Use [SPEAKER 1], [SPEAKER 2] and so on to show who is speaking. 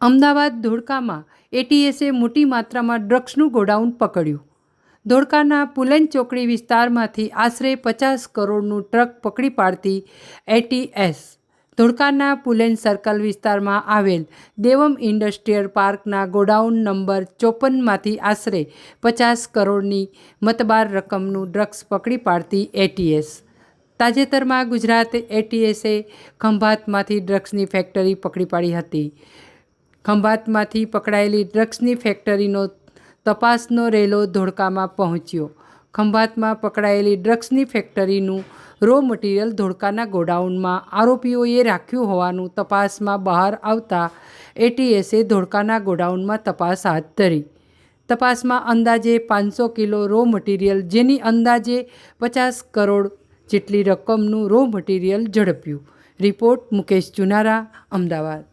[SPEAKER 1] અમદાવાદ ધોળકામાં એટીએસે મોટી માત્રામાં ડ્રગ્સનું ગોડાઉન પકડ્યું. ધોળકાના પુલન ચોકડી વિસ્તારમાંથી આશરે પચાસ કરોડનું ટ્રક પકડી પાડતી એટીએસ ધોળકાના પુલેન સર્કલ વિસ્તારમાં આવેલ દેવમ ઇન્ડસ્ટ્રીયલ પાર્કના ગોડાઉન નંબર ચોપનમાંથી આશરે પચાસ કરોડની મતબાર રકમનું ડ્રગ્સ પકડી પાડતી એટીએસ તાજેતરમાં ગુજરાત એટીએસે ખંભાતમાંથી ડ્રગ્સની ફેક્ટરી પકડી પાડી હતી. ખંભાતમાંથી પકડાયેલી ડ્રગ્સની ફેક્ટરીનો તપાસનો રેલો ધોળકામાં પહોંચ્યો. ખંભાતમાં પકડાયેલી ડ્રગ્સની ફેક્ટરીનું રો મટીરિયલ ધોળકાના ગોડાઉનમાં આરોપીઓએ રાખ્યું હોવાનું તપાસમાં બહાર આવતા એટીએસે ધોળકાના ગોડાઉનમાં તપાસ હાથ ધરી. તપાસમાં અંદાજે પાંચસો કિલો રો મટીરિયલ જેની અંદાજે પચાસ કરોડ જેટલી રકમનું રો મટીરિયલ ઝડપ્યું. રિપોર્ટ મુકેશ ચુનારા અમદાવાદ.